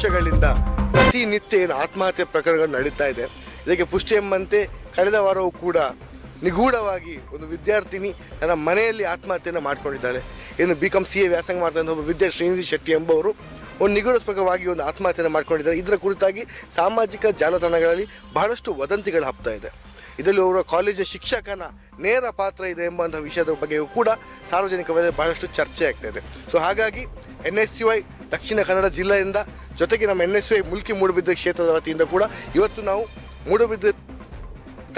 ಪ್ರತಿನಿತ್ಯ ಏನು ಆತ್ಮಹತ್ಯೆ ಪ್ರಕರಣಗಳು ನಡೀತಾ ಇದೆ. ಇದಕ್ಕೆ ಪುಷ್ಟಿ ಎಂಬಂತೆ ಕಳೆದ ವಾರವೂ ಕೂಡ ನಿಗೂಢವಾಗಿ ಒಂದು ವಿದ್ಯಾರ್ಥಿನಿ ತನ್ನ ಮನೆಯಲ್ಲಿ ಆತ್ಮಹತ್ಯೆಯನ್ನು ಮಾಡಿಕೊಂಡಿದ್ದಾಳೆ. ಏನು ಬಿ ಕಾಮ್ ಸಿ ಎ ವ್ಯಾಸಂಗ ಮಾಡ್ತಾ ಒಬ್ಬ ವಿದ್ಯಾ ಶ್ರೀನಿಧಿ ಶೆಟ್ಟಿ ಎಂಬವರು ಒಂದು ನಿಗೂಢಸ್ಪಕವಾಗಿ ಒಂದು ಆತ್ಮಹತ್ಯೆಯನ್ನು ಮಾಡ್ಕೊಂಡಿದ್ದಾರೆ. ಇದರ ಕುರಿತಾಗಿ ಸಾಮಾಜಿಕ ಜಾಲತಾಣಗಳಲ್ಲಿ ಬಹಳಷ್ಟು ವದಂತಿಗಳು ಹಬ್ತಾ ಇದೆ. ಇದರಲ್ಲಿ ಅವರ ಕಾಲೇಜಿನ ಶಿಕ್ಷಕನ ನೇರ ಪಾತ್ರ ಇದೆ ಎಂಬಂತಹ ವಿಷಯದ ಬಗ್ಗೆಯೂ ಕೂಡ ಸಾರ್ವಜನಿಕವಾಗಿ ಬಹಳಷ್ಟು ಚರ್ಚೆ ಆಗ್ತಾ ಇದೆ. ಸೊ ಹಾಗಾಗಿ N S C Y Dakshina Kannada ಜಿಲ್ಲೆಯಿಂದ ಜೊತೆಗೆ ನಮ್ಮ N S Y Mulki Moodbidri ಕ್ಷೇತ್ರದ ವತಿಯಿಂದ ಕೂಡ ಇವತ್ತು ನಾವು ಮೂಡುಬಿದ್ರೆ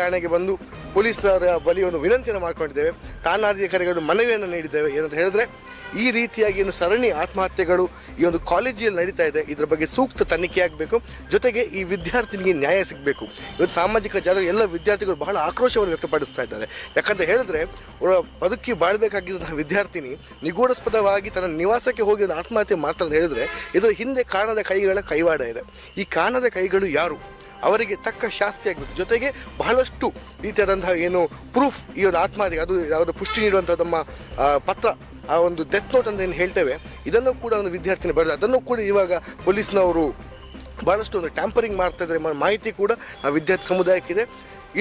ಠಾಣೆಗೆ ಬಂದು ಪೊಲೀಸರ ಬಳಿ ಒಂದು ವಿನಂತಿಯನ್ನು ಮಾಡ್ಕೊಂಡಿದ್ದೇವೆ. ಒಂದು ಮನವಿಯನ್ನು ನೀಡಿದ್ದೇವೆ. ಏನಂತ ಹೇಳಿದ್ರೆ, ಈ ರೀತಿಯಾಗಿ ಏನು ಸರಣಿ ಆತ್ಮಹತ್ಯೆಗಳು ಈ ಒಂದು ಕಾಲೇಜಿನಲ್ಲಿ ನಡೀತಾ ಇದೆ. ಇದರ ಬಗ್ಗೆ ಸೂಕ್ತ ತನಿಖೆ ಆಗಬೇಕು. ಜೊತೆಗೆ ಈ ವಿದ್ಯಾರ್ಥಿನಿಗೆ ನ್ಯಾಯ ಸಿಗಬೇಕು. ಇವತ್ತು ಸಾಮಾಜಿಕ ಜಾಲ ಎಲ್ಲ ವಿದ್ಯಾರ್ಥಿಗಳು ಬಹಳ ಆಕ್ರೋಶವನ್ನು ವ್ಯಕ್ತಪಡಿಸ್ತಾ ಇದ್ದಾರೆ. ಯಾಕಂತ ಹೇಳಿದ್ರೆ ಅವರ ಬದುಕಿ ಬಾಳ್ಬೇಕಾಗಿದ್ದಂತಹ ವಿದ್ಯಾರ್ಥಿನಿ ನಿಗೂಢಸ್ಪದವಾಗಿ ತನ್ನ ನಿವಾಸಕ್ಕೆ ಹೋಗಿ ಒಂದು ಆತ್ಮಹತ್ಯೆ ಮಾಡ್ತಾರೆ ಅಂತ ಹೇಳಿದ್ರೆ, ಇದರ ಹಿಂದೆ ಕಾಣದ ಕೈಗಳ ಕೈವಾಡ ಇದೆ. ಈ ಕಾಣದ ಕೈಗಳು ಯಾರು? ಅವರಿಗೆ ತಕ್ಕ ಶಾಸ್ತಿ ಆಗಬೇಕು. ಜೊತೆಗೆ ಬಹಳಷ್ಟು ರೀತಿಯಾದಂತಹ ಏನು ಪ್ರೂಫ್ ಈ ಒಂದು ಆತ್ಮಹತ್ಯೆ ಅದು ಯಾವುದೋ ಪುಷ್ಟಿ ನೀಡುವಂಥ ತಮ್ಮ ಪತ್ರ, ಆ ಒಂದು ಡೆತ್ ನೋಟ್ ಅಂತ ಏನು ಹೇಳ್ತೇವೆ, ಇದನ್ನು ಕೂಡ ಒಂದು ವಿದ್ಯಾರ್ಥಿನಿ ಬರೆದ ಅದನ್ನು ಕೂಡ ಇವಾಗ ಪೊಲೀಸ್ನವರು ಭಾಳಷ್ಟು ಒಂದು ಟ್ಯಾಂಪರಿಂಗ್ ಮಾಡ್ತಾ ಇದ್ದಾರೆ ಮಾಹಿತಿ ಕೂಡ ಆ ವಿದ್ಯಾರ್ಥಿ ಸಮುದಾಯಕ್ಕಿದೆ.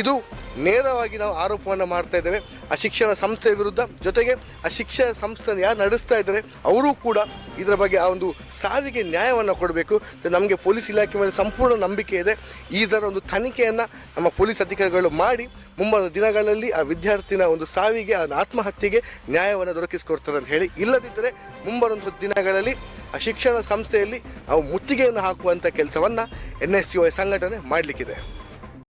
ಇದು ನೇರವಾಗಿ ನಾವು ಆರೋಪವನ್ನು ಮಾಡ್ತಾ ಇದ್ದೇವೆ. ಆ ಶಿಕ್ಷಣ ಸಂಸ್ಥೆಯ ವಿರುದ್ಧ ಜೊತೆಗೆ ಆ ಶಿಕ್ಷಣ ಸಂಸ್ಥೆ ಯಾರು ನಡೆಸ್ತಾ ಇದ್ದಾರೆ, ಅವರೂ ಕೂಡ ಇದರ ಬಗ್ಗೆ ಆ ಒಂದು ಸಾವಿಗೆ ನ್ಯಾಯವನ್ನು ಕೊಡಬೇಕು. ನಮಗೆ ಪೊಲೀಸ್ ಇಲಾಖೆ ಮೇಲೆ ಸಂಪೂರ್ಣ ನಂಬಿಕೆ ಇದೆ. ಇದರ ಒಂದು ತನಿಖೆಯನ್ನು ನಮ್ಮ ಪೊಲೀಸ್ ಅಧಿಕಾರಿಗಳು ಮಾಡಿ ಮುಂಬರುವ ದಿನಗಳಲ್ಲಿ ಆ ವಿದ್ಯಾರ್ಥಿನ ಒಂದು ಸಾವಿಗೆ, ಆ ಆತ್ಮಹತ್ಯೆಗೆ ನ್ಯಾಯವನ್ನು ದೊರಕಿಸಿಕೊಡ್ತಾರೆ ಅಂತ ಹೇಳಿ. ಇಲ್ಲದಿದ್ದರೆ ಮುಂಬರುವ ದಿನಗಳಲ್ಲಿ ಆ ಶಿಕ್ಷಣ ಸಂಸ್ಥೆಯಲ್ಲಿ ನಾವು ಮುತ್ತಿಗೆಯನ್ನು ಹಾಕುವಂಥ ಕೆಲಸವನ್ನು ಎನ್ ಎಸ್ ಯು ಸಂಘಟನೆ ಮಾಡಲಿಕ್ಕಿದೆ.